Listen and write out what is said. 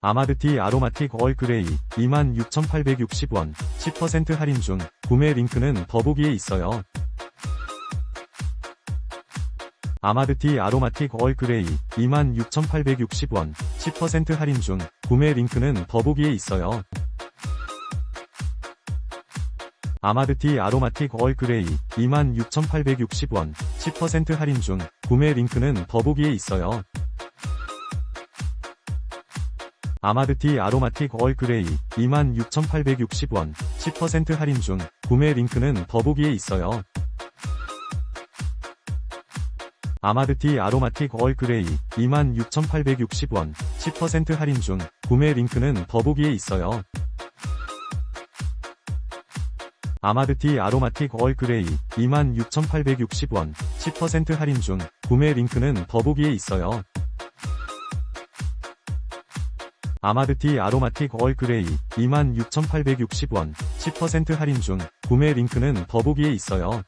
아마드티 아로마틱 얼 그레이 26,860원 10% 할인 중 구매 링크는 더보기에 있어요. 아마드티 아로마틱 얼 그레이 26,860원 10% 할인 중 구매 링크는 더보기에 있어요. 아마드티 아로마틱 얼 그레이 26,860원 10% 할인 중 구매 링크는 더보기에 있어요. 아마드티 아로마틱 얼그레이 26,860원 10% 할인 중 구매 링크는 더보기에 있어요. 아마드티 아로마틱 얼그레이 26,860원 10% 할인 중 구매 링크는 더보기에 있어요. 아마드티 아로마틱 얼그레이 26,860원 10% 할인 중 구매 링크는 더보기에 있어요. 아마드티 아로마틱 얼그레이 26,860원 10% 할인 중 구매 링크는 더보기에 있어요.